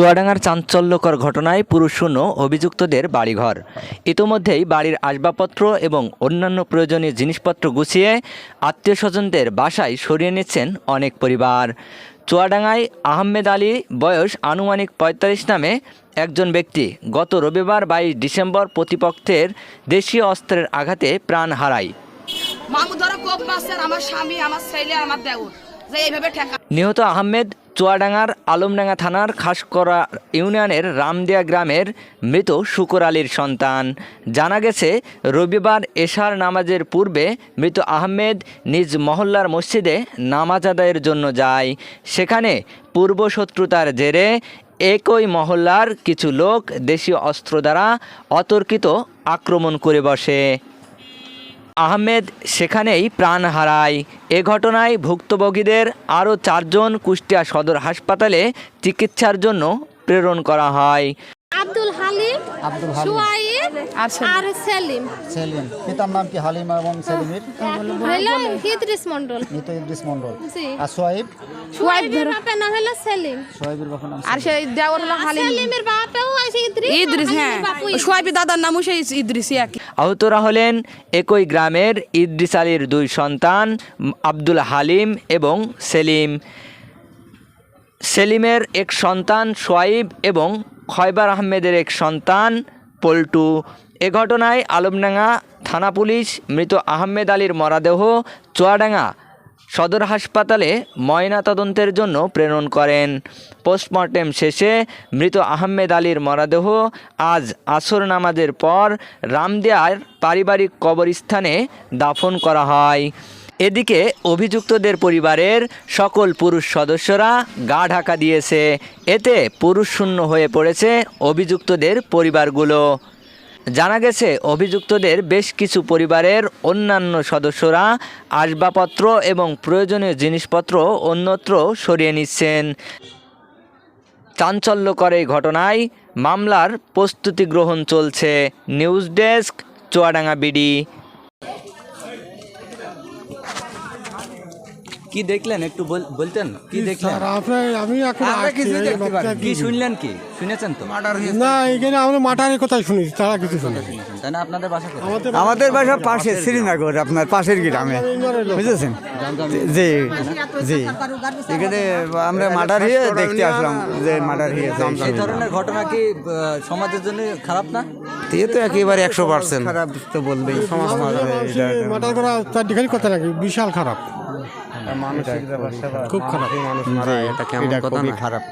চুয়াডাঙ্গার চাঞ্চল্যকর ঘটনায় পুরুষ পুরুষশূন্য অভিযুক্তদের বাড়িঘর। ইতোমধ্যেই বাড়ির আসবাবপত্র এবং অন্যান্য প্রয়োজনীয় জিনিসপত্র গুছিয়ে আত্মীয় স্বজনদের বাসায় সরিয়ে নিচ্ছেন অনেক পরিবার। চুয়াডাঙ্গায় আহমেদ আলী বয়স আনুমানিক পঁয়তাল্লিশ নামে একজন ব্যক্তি। গত রবিবার বাইশ ডিসেম্বর প্রতিপক্ষের দেশীয় অস্ত্রের আঘাতে প্রাণ হারায়। নিহত আহমেদ চুয়াডাঙ্গার আলমডাঙ্গা থানার খাসকরা ইউনিয়নের রামদিয়া গ্রামের মৃত শুকুর আলীর সন্তান। জানা গেছে, রবিবার এশার নামাজের পূর্বে মৃত আহমেদ নিজ মহল্লার মসজিদে নামাজ আদায়ের জন্য যায়। সেখানে পূর্বশত্রুতার জেরে একই মহল্লার কিছু লোক দেশীয় অস্ত্র দ্বারা অতর্কিত আক্রমণ করে বসে। আহমেদ সেখানেই প্রাণ হারায়। এ ঘটনায় ভুক্তভোগীদের আরও চারজন কুষ্টিয়া সদর হাসপাতালে চিকিৎসার জন্য প্রেরণ করা হয়। আব্দুল হালিম আব্দুল হালিম। আর সেলিম। সেলিম। পিতার নাম কি হালিম এবং সেলিমের? হলো ইদ্রিস মন্ডল মৃত ইদ্রিস মন্ডল আর সোয়াইব? সুয়াইবের বাপের নাম হলো সেলিম। সোয়াইবের বাবার নাম আর সেই দেওয়ার হলো হালিম। সেলিমের বাপেও আছে ইদ্রিস ইদ্রিস হ্যাঁ হালিমের বাপও ইদ্রিস। সোয়াইবি দাদার নামও সেই ইদ্রিসই একই। আহতরা হলেন একই গ্রামের ইদ্রিস আলীর দুই সন্তান, আব্দুল হালিম এবং সেলিম। সেলিমের এক সন্তান সোয়াইব এবং খয়বার আহমেদের এক সন্তান পল্টু। এ ঘটনায় আলমডাঙ্গা থানা পুলিশ মৃত আহমেদ আলীর মরাদেহ চুয়াডাঙ্গা সদর হাসপাতালে ময়নাতদন্তের জন্য প্রেরণ করেন। পোস্টমর্টেম শেষে মৃত আহমেদ আলীর মরাদেহ আজ আসর নামাজের পর রামদেয়ার পারিবারিক কবরস্থানে দাফন করা হয়। এদিকে অভিযুক্তদের পরিবারের সকল পুরুষ সদস্যরা গা ঢাকা দিয়েছে। এতে পুরুষ শূন্য হয়ে পড়েছে অভিযুক্তদের পরিবারগুলো। জানা গেছে, অভিযুক্তদের বেশ কিছু পরিবারের অন্যান্য সদস্যরা আসবাবপত্র এবং প্রয়োজনীয় জিনিসপত্র অন্যত্র সরিয়ে নিচ্ছেন। চাঞ্চল্যকর এই ঘটনায় মামলার প্রস্তুতি গ্রহণ চলছে। News desk, Chuadanga BD. কি দেখলেন? একটু বলতেন কি দেখলেন? আমি আসছি, এই কি? শুনলেন কি? শুনেছেন তো? না এখানে আমরা মাটারের কথা শুনেছি তারা কিছু শুনে তাই না আপনাদের বাসা কোথায়? আমাদের বাসা পাশে শ্রীনগর আপনার পাশের গ্রামে। বুঝেছেন? জি জি। এখানে আমরা মার্ডার হয়ে দেখতে আসলাম যে মার্ডার হয়েছে এই ধরনের ঘটনা কি সমাজের জন্য খারাপ না? এ তো একেবারে একশো পার্সেন্ট। খারাপ তো বলবেই সমাজ মাটার করা তার কথা নাকি বিশাল খারাপ। খুব খারাপ। এটা কেমন কথা না খারাপ।